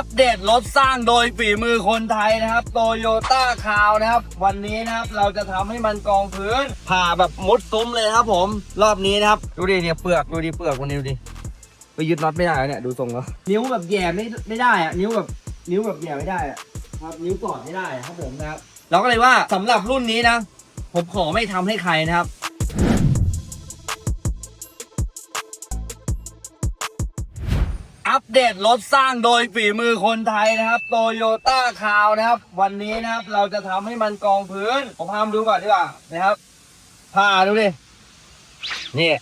อัปเดตรถสร้างโดยฝีมือคนไทยนะครับโตโยต้าคาวนะครับ วันนี้นะครับเราจะทำให้มันกองพื้นผ่าแบบมุดซุ้มเลยครับผม รอบนี้นะครับ ดูดิเนี่ยเปลือกดูดิเปลือกวันนี้ดูดิไปยึดน็อตไม่ได้แล้วเนี่ยดูทรงแล้วนิ้วแบบแหย่ไม่ไม่ได้อะนิ้วแบบนิ้วแบบแหย่ไม่ได้อะครับนิ้วกอดไม่ได้อะครับผมนะครับเราก็เลยว่าสำหรับรุ่นนี้นะผมขอไม่ทำให้ใครนะครับ เดตรถสร้างโดยฝีมือคนไทยนะครับโตโยต้าคาวนะครับ วันนี้นะครับเราจะทำให้มันกองพื้น ผมพามาดูก่อนดีกว่านะครับผ่าดูดินี่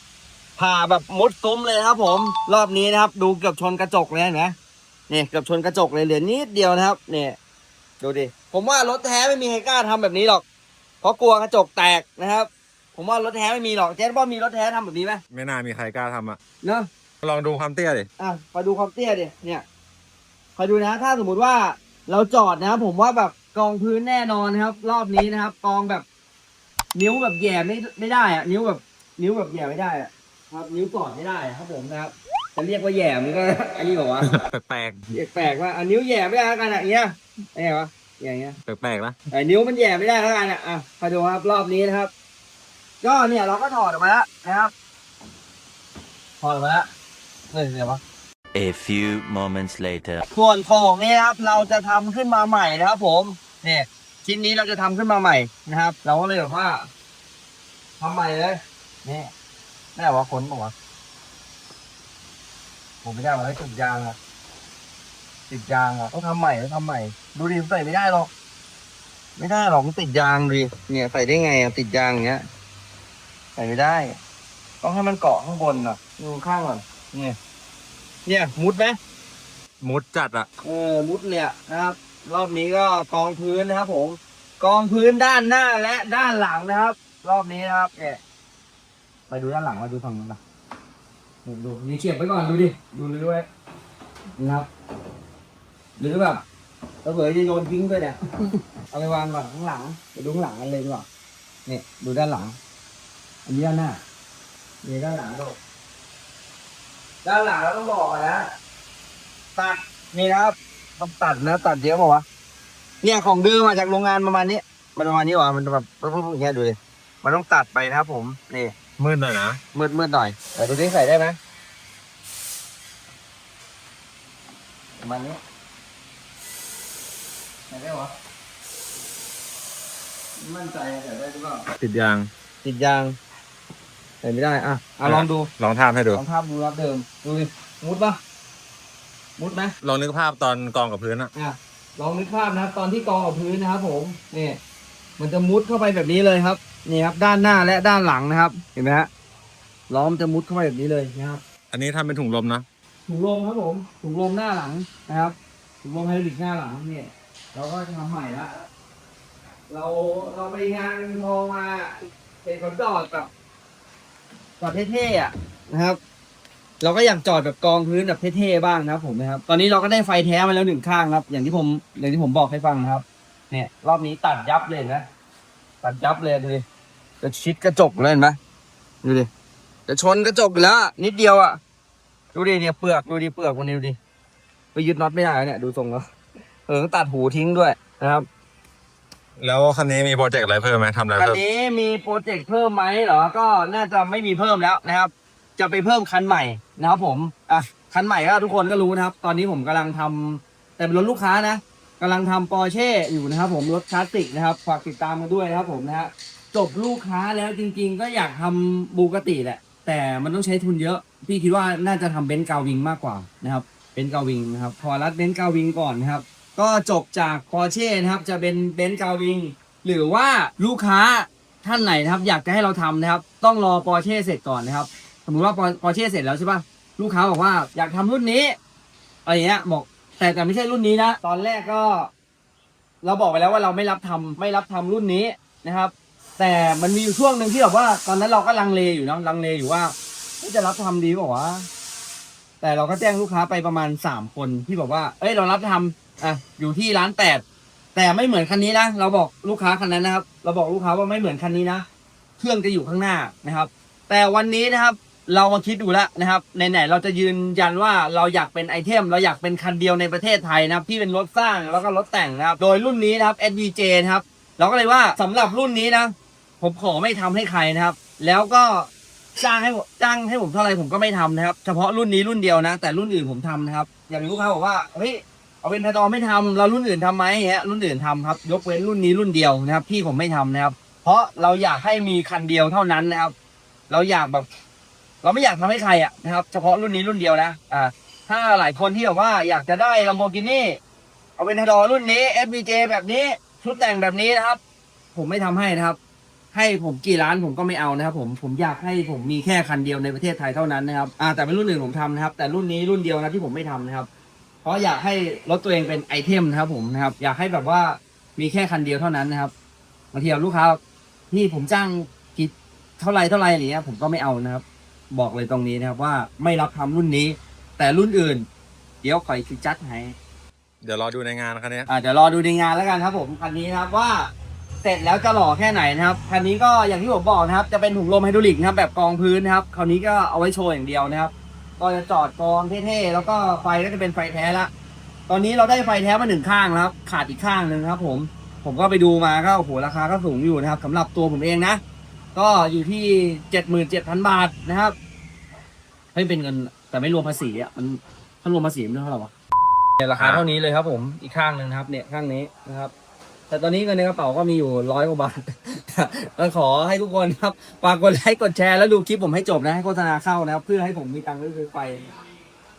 ผ่าแบบมุดซุ้มเลยครับ ผมรอบนี้นะครับ ดูเกือบชนกระจกเลยเห็นไหมนี่เกือบชนกระจกเลยเหลือนิดเดียวนะครับนี่ดูดิผมว่ารถแท้ไม่มีใครกล้าทำแบบนี้หรอก เพราะกลัวกระจกแตกนะครับ ผมว่ารถแท้ไม่มีหรอกเจ๊ว่ามีรถแท้ทำแบบนี้ไหมไม่น่ามีใครกล้าทำอะเนาะ ลองดูความเตี้ยดิอะไปดูความเตี้ยดิเนี่ยคอยดูนะ ถ้าสมมุติว่าเราจอดนะครับผมว่าแบบกองพื้นแน่นอนนะครับ รอบนี้นะครับ กองแบบ นิ้วแบบแหย่ไม่ไม่ได้อะนิ้วแบบ นิ้วแบบแหย่ไม่ได้อะครับ นิ้วกอดไม่ได้อะครับผมนะครับจะเรียกว่าแหย่มันก็ อันนี้บอกว่าแปลกแปลกๆว่าอันนิ้วแหย่ไม่ได้แล้วกันอะอย่างเงี้ยไงวะอย่างเงี้ยๆแปลกๆนะแต่นิ้วมันแหย่ไม่ได้แล้วกันอะอะคอยดูครับรอบนี้นะครับ ก็เนี่ยเราก็ถอดออกมาแล้วนะครับถอดออกมาแล้ว เฮ้ยเดี๋ยววะ A few moments later. ส่วนโครงนี่นะครับเราจะทำขึ้นมาใหม่นะครับผมเนี่ยชิ้นนี้เราจะทำขึ้นมาใหม่นะครับ เราก็เลยแบบว่าทำใหม่เลยนี่แม่ว่าขนบอกว่าผมไม่ได้มาให้ติดยางอะติดยางอะต้องทำใหม่ต้องทำใหม่ ดูดิใส่ไม่ได้หรอกไม่ได้หรอกมันติดยางดิเนี่ยใส่ได้ไงอะติดยางอย่างเงี้ยใส่ไม่ได้ ต้องให้มันเกาะข้างบนอะดูข้างก่อน เนี่ยเนี่ยมุดไหมมุดจัดอะเออมุดเนี่ยนะครับ รอบนี้ก็กองพื้นนะครับ ผม กองพื้นด้านหน้าและด้านหลังนะครับ รอบนี้นะครับเนี่ยไปดูด้านหลังมาดูฝั่งนู้นนะดูดูนี่เขียบไว้ก่อนดูดิดูเลยด้วยนะครับ หรือแบบเราเผื่อจะโยนทิ้งด้วยเนี่ย เอาไปวางก่อนข้างหลังไปดูข้างหลังกันเลยดีกว่าเนี่ยดูด้านหลัง อันนี้ด้านหน้านี่ด้านหลังดู ด้านหลังเราต้องบอกก่อนนะ ตัดนี่นะครับต้องตัดนะ ตัดเยอะเปล่าวะเนี่ยของดื้อมาจากโรงงานประมาณนี้ มันประมาณนี้วะมันแบบปุ๊บๆอย่างเงี้ยดูดิมันต้องตัดไปนะครับผมนี่มืดหน่อยนะมืดมืดหน่อยแต่ดูดิใส่ได้ไหมประมาณนี้ใส่ได้วะมั่นใจใส่ได้หรือเปล่าติดยางติดยาง ใส่ไม่ได้อะอะลองดูลองทาบให้ดูลองภาพดูรับเดิมดูดิมุดปะมุดไหมลองนึกภาพตอนกองกับพื้นอะอะลองนึกภาพนะครับ ตอนที่กองกับพื้นนะครับ ผมนี่มันจะมุดเข้าไปแบบนี้เลยครับนี่ครับ ด้านหน้าและด้านหลังนะครับ เห็นไหมฮะล้อมนจะมุดเข้าไปแบบนี้เลยนะครับ อันนี้ทำเป็นถุงลมนะถุงลมครับผมถุงลมหน้าหลังนะครับถุงลมไฮดรอลิกหน้าหลังเนี่ยเราก็จะทำใหม่ละเราเราไปงานมองมาเป็นคนจอดแบบ จอดเท่ๆอะนะครับ เราก็อยากจอดแบบกองพื้นแบบเท่ๆบ้างนะครับผมนะครับ ตอนนี้เราก็ได้ไฟแท้มาแล้วหนึ่งข้างครับ อย่างที่ผมอย่างที่ผมบอกให้ฟังนะครับ เนี่ย รอบนี้ตัดยับเลยนะ ตัดยับเลยดูดิจะชิดกระจกเลยเห็นไหมดูดิจะชนกระจกแล้วนิดเดียวอะดูดิเนี่ยเปลือกดูดิเปลือกวันนี้ดูดิไปยึดน็อตไม่ได้เนี่ยดูทรงแล้วเออตัดหูทิ้งด้วยนะครับ แล้วคันนี้มีโปรเจกต์อะไรเพิ่มไหมทำอะไรคันเพิ่มนี้มีโปรเจกต์เพิ่มไหมเหรอ ก็น่าจะไม่มีเพิ่มแล้วนะครับ จะไปเพิ่มคันใหม่นะครับผม อะ คันใหม่ก็ทุกคนก็รู้นะครับ ตอนนี้ผมกำลังทำแต่เป็นรถลูกค้านะกำลังทำปอร์เช่อยู่นะครับผมรถคลาสสิกนะครับ ฝากติดตามกันด้วยนะครับผมนะฮะ จบลูกค้าแล้วจริงๆ ก็อยากทำบูกติแหละ แต่มันต้องใช้ทุนเยอะ พี่คิดว่าน่าจะทำเบนซ์กาวิงมากกว่านะครับ เบนซ์กาวิงนะครับ พอรัดเบนซ์กาวิงก่อนนะครับ ก็จบจากปอร์เช่นะครับ จะเป็นเบนซ์กาวิง หรือว่าลูกค้าท่านไหนนะครับ อยากจะให้เราทำนะครับ ต้องรอปอร์เช่เสร็จก่อนนะครับ สมมติว่าปอร์เช่เสร็จแล้วใช่ปะลูกค้าบอกว่าอยากทำรุ่นนี้อะไรเงี้ยบอกแต่แต่ไม่ใช่รุ่นนี้นะ ตอนแรกก็ เราบอกไปแล้วว่าเราไม่รับทำไม่รับทำรุ่นนี้นะครับ แต่มันมีอยู่ช่วงหนึ่งที่แบบว่า ตอนนั้นเราก็ลังเลอยู่นะลังเลอยู่ว่าเฮ้ยจะรับทำดีเปล่าวะแต่เราก็แจ้งลูกค้าไปประมาณสามคนที่บอกว่า เอ้ยเรารับทำ อะอยู่ที่ร้านแปดแต่ไม่เหมือนคันนี้นะเราบอกลูกค้าคันนั้นนะครับ เราบอกลูกค้าว่าไม่เหมือนคันนี้นะเครื่องจะอยู่ข้างหน้านะครับ แต่วันนี้นะครับ เรามาคิดดูแล้วนะครับไหนๆเราจะยืนยันว่าเราอยากเป็นไอเทม เราอยากเป็นคันเดียวในประเทศไทยนะครับ ที่เป็นรถสร้างแล้วก็รถแต่งนะครับ โดยรุ่นนี้นะครับ SVJ นะครับเราก็เลยว่าสำหรับรุ่นนี้นะ ผมขอไม่ทำให้ใครนะครับ แล้วก็จ้างให้ผมจ้างให้ผมเท่าไรผมก็ไม่ทำนะครับ เฉพาะรุ่นนี้รุ่นเดียวนะ แต่รุ่นอื่นผมทำนะครับ อย่างลูกค้าบอกว่าเฮ้ย เอาเป็นไทดอไม่ทำเรารุ่นอื่นทำไหมฮะรุ่นอื่นทำครับ ยกเว้นรุ่นนี้รุ่นเดียวนะครับ พี่ผมไม่ทำนะครับ เพราะเราอยากให้มีคันเดียวเท่านั้นนะครับ เราอยากแบบ เราไม่อยากทำให้ใครอะนะครับ เฉพาะรุ่นนี้รุ่นเดียวนะอ่าถ้าหลายคนที่แบบว่าอยากจะได้ Lamborghini เอาเป็นทดอรุ่นนี้ FBJ แบบนี้ ชุดแต่งแบบนี้นะครับ ผมไม่ทำให้นะครับ ให้ผมกี่ล้านผมก็ไม่เอานะครับ ผมผมอยากให้ผมมีแค่คันเดียวในประเทศไทยเท่านั้นนะครับอ่าแต่เป็นรุ่นอื่นผมทำนะครับ แต่รุ่นนี้รุ่นเดียวนะที่ผมไม่ทำนะครับ ราะอยากให้รถตัวเองเป็นไอเทมนะครับผมนะครับ อยากให้แบบว่ามีแค่คันเดียวเท่านั้นนะครับบางทีลูกค้าที่ผมจ้างกี่เท่าไรเท่าไรอย่างเงี้ยผมก็ไม่เอานะครับ บอกเลยตรงนี้นะครับว่าไม่รับทำรุ่นนี้ แต่รุ่นอื่น เดี๋ยวคอยคิดจัดให้เดี๋ยวรอดูในงานคันนี้อ่าเดี๋ยวรอดูในงานแล้วกันครับ ผมคันนี้นะครับว่าเสร็จแล้วจะหล่อแค่ไหนนะครับคันนี้ก็อย่างที่ผมบอกนะครับ จะเป็นถุงลมไฮดรอลิกนะครับ แบบกองพื้นนะครับคราวนี้ก็เอาไว้โชว์อย่างเดียวนะครับ ก็จะจอดกองเท่ๆแล้วก็ไฟก็จะเป็นไฟแท้ละ ตอนนี้เราได้ไฟแท้มาหนึ่งข้างแล้ว ขาดอีกข้างหนึ่งครับ ผม ผมก็ไปดูมาก็โอ้โหราคาก็สูงอยู่นะครับสำหรับตัวผมเองนะ ก็อยู่ที่เจ็ดหมื่นเจ็ดพันบาทนะครับให้เป็นเงินแต่ไม่รวมภาษีอะมันถ้ารวมภาษีมันเท่าไหร่วะเนี่ยราคาเท่านี้เลยครับ ผมอีกข้างหนึ่งนะครับ เนี่ยข้างนี้นะครับ แต่ตอนนี้เงินในกระเป๋าก็มีอยู่ร้อยกว่าบาท ก็ขอให้ทุกคนครับฝากกดไลค์กดแชร์แล้วดูคลิปผมให้จบนะให้โฆษณาเข้านะครับเพื่อให้ผมมีตังค์ซื้อไฟ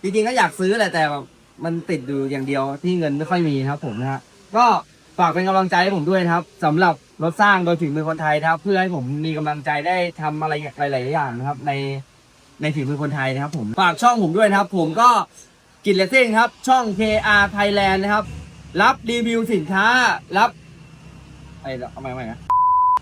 จริงๆก็อยากซื้อแหละแต่แบบมันติดอยู่อย่างเดียวที่เงินไม่ค่อยมีครับผมนะฮะก็ฝากเป็นกำลังใจให้ผมด้วยนะครับสำหรับรถสร้างโดยฝีมือคนไทยนะครับ เพื่อให้ผมมีกำลังใจได้ทำอะไรหลายๆอย่างนะครับ ในในฝีมือคนไทยนะครับ ผมฝากช่องผมด้วยนะครับ ผมก็กินเลสซิ่งครับ ช่อง KR Thailand นะครับ รับรีวิวสินค้า รับ ไอ้เอาใหม่ใหม่นะ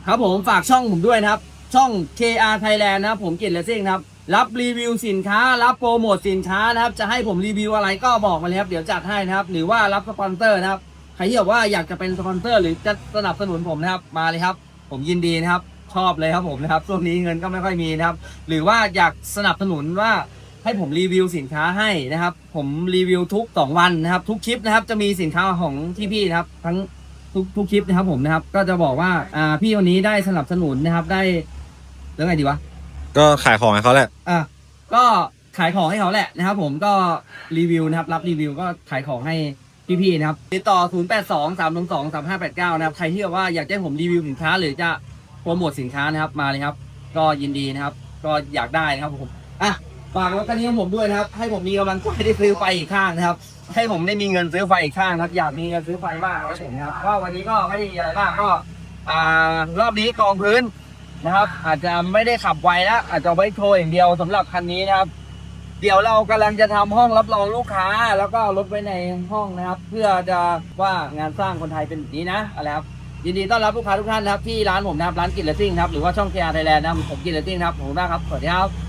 ครับผมฝากช่องผมด้วยนะครับ ช่อง KR Thailand นะครับผมกิเลสซิ่งนะครับ รับรีวิวสินค้า รับโปรโมทสินค้านะครับ จะให้ผมรีวิวอะไรก็บอกมาเลยครับ เดี๋ยวจัดให้นะครับ หรือว่ารับสปอนเซอร์นะครับ ใครที่บอกว่าอยากจะเป็นสปอนเซอร์ หรือจะสนับสนุนผมนะครับ มาเลยครับ ผมยินดีนะครับ ชอบเลยครับผมนะครับ ช่วงนี้เงินก็ไม่ค่อยมีนะครับ หรือว่าอยากสนับสนุนว่าให้ผมรีวิวสินค้าให้นะครับ ผมรีวิวทุกสองวันนะครับ ทุกคลิปนะครับ จะมีสินค้าของที่พี่นะครับ ทั้ง ทุกทุกคลิปนะครับผมนะครับ ก็จะบอกว่าอ่าพี่วันนี้ได้สนับสนุนนะครับ ได้เรื่องไงดีวะก็ขายของให้เขาแหละ อะก็ขายของให้เขาแหละนะครับ ผมก็รีวิวนะครับ รับรีวิวก็ขายของให้พี่ๆนะครับติดต่อ 0 8 2 3 2 2 3 5 8 9 นะครับใครที่แบบว่าอยากให้ผมรีวิวสินค้าหรือจะโปรโมทสินค้านะครับมาเลยครับ ก็ยินดีนะครับ ก็อยากได้นะครับผมอะ ฝากรถคันนี้ของผมด้วยนะครับ ให้ผมมีกำลังใจได้ซื้อไฟอีกข้างนะครับ ให้ผมได้มีเงินซื้อไฟอีกข้างครับ อยากมีเงินซื้อไฟบ้างครับผมนะครับก็วันนี้ก็ไม่ได้มีอะไรมากก็อ่ารอบนี้กองพื้นนะครับ อาจจะไม่ได้ขับไวแล้วอาจจะไว้โชว์อย่างเดียวสำหรับคันนี้นะครับเดี๋ยวเรากำลังจะทำห้องรับรองลูกค้า แล้วก็รถไว้ในห้องนะครับ เพื่อจะว่างานสร้างคนไทยเป็นแบบนี้นะอะไรครับยินดีต้อนรับลูกค้าทุกท่านนะครับที่ร้านผมนะครับร้านกินเลสซิ่งครับหรือว่าช่องเคอาไทยแลนด์นะผมกินเลสซิ่งครับขอบคุณมากครับสวัสดีครับ